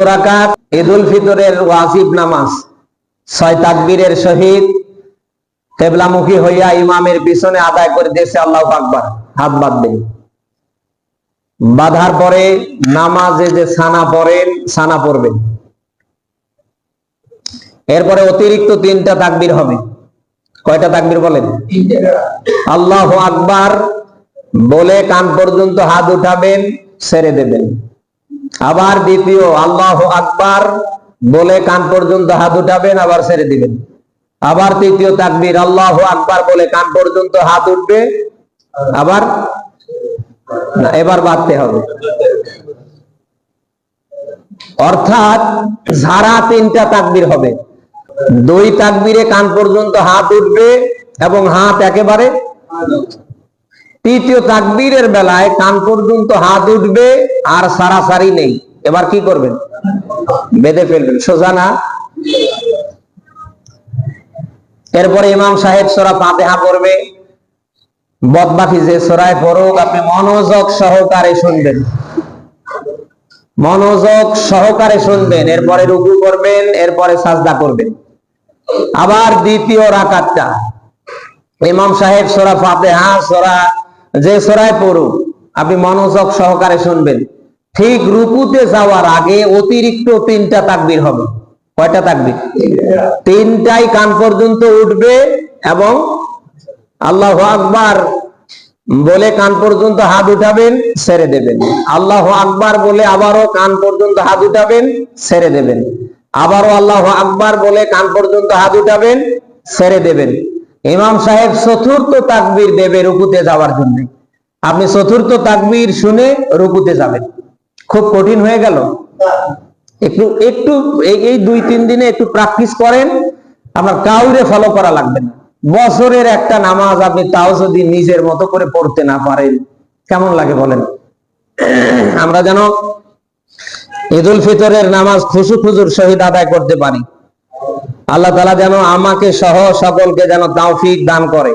রাকাত ঈদুল ফিতরের ওয়াজিব নামাজ। ছয় তাকবীরের সহিত কেবলামুখী হইয়া ইমামের পিছনে আদায় করে দিয়েছে আল্লাহ আকবার। হাত বাঁধবেন বাঁধার পরে নামাজে যে সানা পড়েন সানা পড়বেন। এরপরে অতিরিক্ত তিনটা তাকবীর হবে। কয়টা তাকবীর বলেন? আল্লাহ আকবার বলে কান পর্যন্ত হাত উঠাবেন ছেড়ে দেবেন। আবার দ্বিতীয়, আল্লাহ আকবার, বলে কান পর্যন্ত হাত উঠাবেন, আবার ছেড়ে দিবেন। আবার তৃতীয় তাকবীর, আল্লাহ আকবার, বলে কান পর্যন্ত হাত উঠবে, আবার এবার বাঁধতে হবে। অর্থাৎ ঝাড়া তিনটা তাকবির হবে। দুই তাকবিরে কান পর্যন্ত হাত উঠবে এবং হাত একেবারে তৃতীয় তাকবীরের বেলায় কান পর্যন্ত হাত উঠবে আর সারাসারি নেই। এবার কি করবেন? বেঁধে ফেলবেন। সোজা না? এরপরে ইমাম সাহেব সোরা ফাতেহা পড়বে। বদবাকি যে সোরায় পড়ুক, আপনি মনোযোগ সহকারে শুনবেন। মনোযোগ সহকারে শুনবেন। এরপরে রুকু করবেন, এরপরে সাজদা করবেন। আবার দ্বিতীয় রাকাতটা। ইমাম সাহেব সোরা ফাতেহা, সোরা যে সোরায় পড়ুক আপনি মনোযোগ সহকারে শুনবেন। ঠিক রুকুতে যাওয়ার আগে অতিরিক্ত তিনটা তাকবির হবে। কয়টা তাকবীর? তিনটাই কান পর্যন্ত উঠবে এবং আল্লাহ আকবার বলে কান পর্যন্ত হাত উঠাবেন, ছেড়ে দেবেন। আল্লাহ আকবার বলে আবারও কান পর্যন্ত হাত উঠাবেন, ছেড়ে দেবেন। আবারও আল্লাহ আকবার বলে কান পর্যন্ত হাত উঠাবেন, ছেড়ে দেবেন। ইমাম সাহেব চতুর্থ তাকবীর দেবে রুকুতে যাওয়ার জন্য। আপনি চতুর্থ তাকবীর শুনে রুকুতে যাবেন। খুব কঠিন হয়ে গেল। একটু একটু, এই দুই, তিন দিনে একটু প্র্যাকটিস করেন। আপনার কাউরে ফলো করা লাগবে না। বছরের একটা নামাজ আপনি তাও যদি নিজের মতো করে পড়তে না পারেন, কেমন লাগে বলেন? আমরা যেন ঈদুল ফিতরের নামাজ খুশু খুজুর সহিত আদায় করতে পারি। আল্লাহ তালা যেন আমাকে সহ সকলকে যেন তাওফিক দান করে।